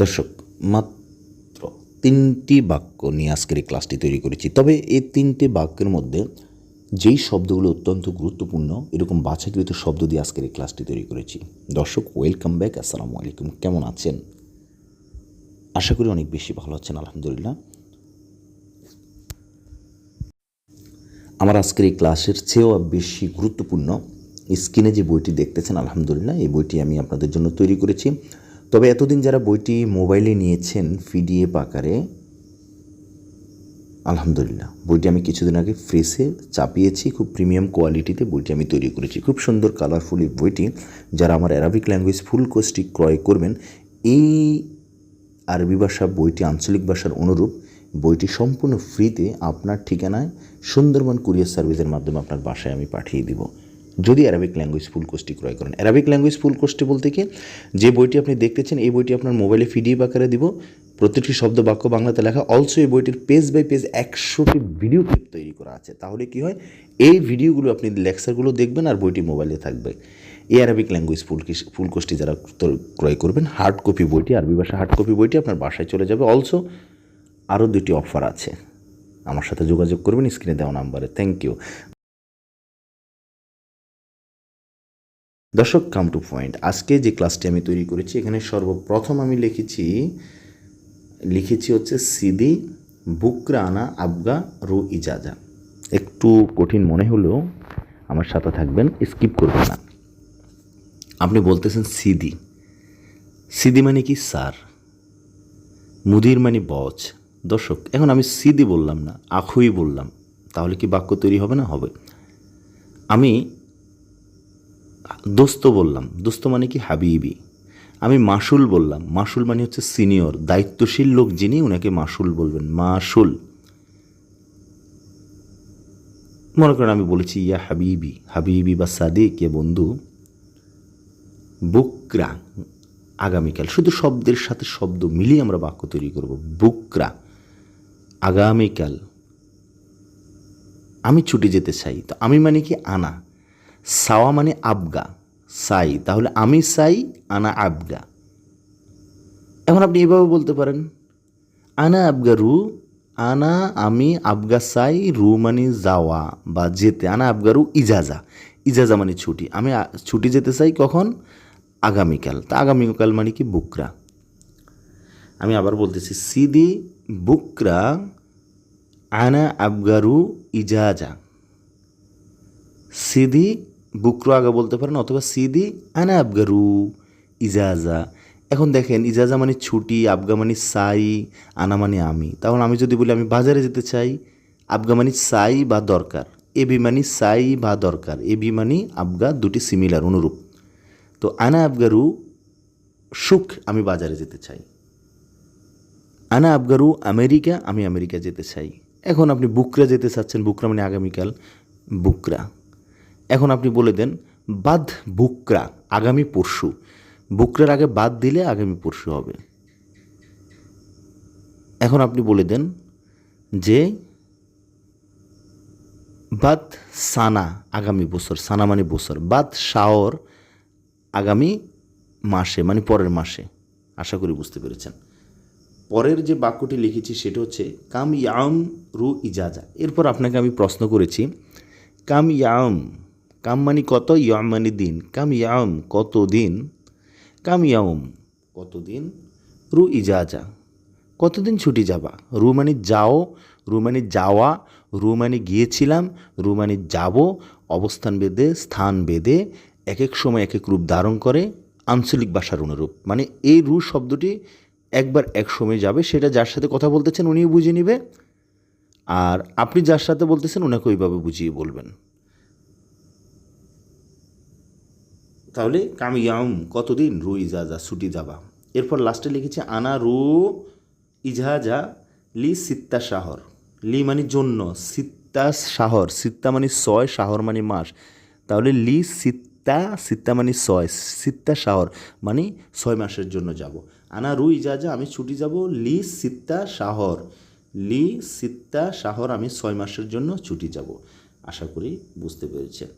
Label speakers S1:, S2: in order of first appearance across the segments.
S1: দর্শক, মাত্র তিনটি বাক্য নিয়ে আজকের এই ক্লাসটি তৈরি করেছি। তবে এই তিনটি বাক্যের মধ্যে যেই শব্দগুলো অত্যন্ত গুরুত্বপূর্ণ, এরকম বাছাকৃত শব্দ দিয়ে আজকের এই ক্লাসটি তৈরি করেছি। দর্শক, ওয়েলকাম ব্যাক, আসসালামু আলাইকুম। কেমন আছেন? আশা করি অনেক বেশি ভালো আছেন, আলহামদুলিল্লাহ। আমার আজকের এই ক্লাসের চেয়েও বেশি গুরুত্বপূর্ণ স্ক্রিনে যে বইটি দেখতেছেন, আলহামদুলিল্লাহ, এই বইটি আমি আপনাদের জন্য তৈরি করেছি। তবে এতদিন যারা বইটি মোবাইলে নিয়েছেন পিডিএফ আকারে, আলহামদুলিল্লাহ, বইটি আমি কিছুদিন আগে ফ্রেসে চাপিয়েছি, খুব প্রিমিয়াম কোয়ালিটিতে বইটি আমি তৈরি করেছি। খুব সুন্দর কালারফুল এই বইটি। যারা আমার অ্যারাবিক ল্যাঙ্গুয়েজ ফুল কোর্সটি ক্রয় করবেন, এই আরবি ভাষা বইটি, আঞ্চলিক ভাষার অনুরূপ, বইটি সম্পূর্ণ ফ্রিতে আপনার ঠিকানায় সুন্দরবন কুরিয়ার সার্ভিসের মাধ্যমে আপনার বাসায় আমি পাঠিয়ে দিব। যদি অ্যারাবিক ল্যাঙ্গুয়েজ ফুল কোর্সটি ক্রয় করেন। অ্যারাবিক ল্যাঙ্গুয়েজ ফুল কোর্সটি বলতে কি, যে বইটি আপনি দেখতেছেন, এই বইটি আপনার মোবাইলে পিডিএফ আকারে দিব। প্রতিটি শব্দ বাক্য বাংলাতে লেখা। অলসো এই বইটির পেজ বাই পেজ একশোটি ভিডিও ক্লিপ তৈরি করা আছে। তাহলে কি হয়, এই ভিডিওগুলো আপনি লেকচারগুলো দেখবেন আর বইটি মোবাইলে থাকবে। এই অ্যারাবিক ল্যাঙ্গুয়েজ ফুল ফুল কোর্সটি যারা ক্রয় করবেন হার্ড কপি বইটি, আরবি ভাষা হার্ড কপি বইটি আপনার বাসায় চলে যাবে। অলসো আরও দুটি অফার আছে। আমার সাথে যোগাযোগ করবেন স্ক্রিনে দেওয়া নাম্বারে থ্যাংক ইউ দর্শক কাম টু পয়েন্ট আজকে যে ক্লাসটি আমি তৈরি করেছি, এখানে সর্বপ্রথম আমি লিখেছি লিখেছি হচ্ছে সিদি বুকরা আনা আবগা, রু, ইজাজা। একটু কঠিন মনে হলেও আমার সাথে থাকবেন স্কিপ করবেন না। আপনি বলতেছেন সিদি। সিদি মানে কি? স্যার মুদির মানে বচ। দর্শক, এখন আমি সিদি বললাম না, আখুই বললাম। তাহলে কি বাক্য তৈরি হবে না? হবে। আমি দোস্ত বললাম, দোস্ত মানে কি হাবিবি? আমি মাসুল বললাম, মাসুল মানে হচ্ছে সিনিয়র, দায়িত্বশীল লোক যিনি ওনাকে মাসুল বলবেন, মাসুল। মনে করেন আমি বলেছি, ইয়া হাবিবি হাবিবি বা সাদিক এ বন্ধু, বুকরা, আগামীকাল, শুধু শব্দের সাথে শব্দ মিলিয়ে আমরা বাক্য তৈরি করব, বুকরা, আগামীকাল। আমি ছুটি যেতে চাই, তো আমি মানে কি আনা? সাওয়া মানে আবগা, সাই। তাহলে আমি সাই, আনা আবগা। এখন আপনি এভাবে বলতে পারেন, আনা আবগা রু, আনা আমি আবগা সাই, রু মানে যাওয়া বা যেতে। আনা আবগা রু, ইজাজা। ইজাজা মানে ছুটি। আমি ছুটি যেতে চাই কখন? আগামীকাল। তা আগামীকাল মানে কি? বুকরা। আমি আবার বলতেছি, সিদি, বুকরা, আনা আবগারু ইজাজা। সিদি বুকরো আগে বলতে পারেন অথবা সিদি আনা আবগারু, ইজাজা। এখন দেখেন, ইজাজা মানে ছুটি, আবগা মানে সাই, আনা মানে আমি। তাহলে আমি যদি বলি আমি বাজারে যেতে চাই, আবগা মানে সাই বা দরকার। এবি মানে সাই বা দরকার। এবি মানে আবগা দুটি সিমিলার অনুরূপ। তো আনা আবগারু, সুখ, আমি বাজারে যেতে চাই। আনা আবগারু, আমেরিকা, আমি আমেরিকা যেতে চাই। এখন আপনি বুকরা যেতে চাচ্ছেন, বুকরা মানে আগামীকাল, বুকরা। এখন আপনি বলে দেন, বাদ বুকরা, আগামী পরশু। বুকরার আগে বাদ দিলে আগামী পরশু হবে। এখন আপনি বলে দেন যে, বাদ সানা আগামী বছর, সানা মানে বছর, বাদ শাওর আগামী মাসে মানে পরের মাসে। আশা করি বুঝতে পেরেছেন। পরের যে বাক্যটি লিখেছি সেটা হচ্ছে, কাম ইয়াম রু ইজাজা। এরপর আপনাকে আমি প্রশ্ন করেছি, কাম ইয়াম কাম মানে কত? ইয়াম মানে দিন। কাম ইয়াম, কত দিন? কাম ইয়াম কতদিন রু ইজাজা কতদিন ছুটি যাবা? রু মানে যাও, রু মানে যাওয়া, রু মানে গিয়েছিলাম, রু মানে যাব, অবস্থান বেদে, স্থান বেদে এক এক সময় এক এক রূপ ধারণ করে, আঞ্চলিক ভাষার অনুরূপ। মানে এই রু শব্দটি একবার এক সময় যাবে, সেটা যার সাথে কথা বলতেছেন উনিও বুঝে নেবে, আর আপনি যার সাথে বলতেছেন ওনাকে ওইভাবে বুঝিয়ে বলবেন। তাহলে কামিয়াম, কতদিন রু ইজাজা ছুটি যাবা। এরপর লাস্টে লিখেছে আনা রু ইজাজা লি সিত্তা শাহর। লি মানে জন্য, সিত্তা শাহর। সিত্তা মানে ছয়, শাহর মানে মাস। তাহলে লি সিত্তা সিত্তা মানে ছয়, সিত্তা শাহর মানে ছয় মাসের জন্য যাব। আনা রু ইজাজা আমি ছুটি যাব লি সিত্তা শাহর। লি সিত্তা শাহর, আমি ছয় মাসের জন্য ছুটি যাব। আশা করি বুঝতে পেরেছেন।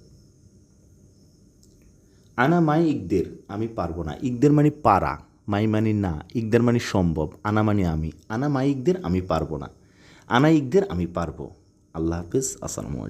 S1: আনা মাই ইকদের আমি পারব না। ইকদের মানে পারা, মাই মানে না। ইকদের মানে সম্ভব, আনা মানে আমি। আনা মাই ইকদের আমি পারব না। আনা ইকদের আমি পারব। আল্লাহ হাফিজ, আসসালামু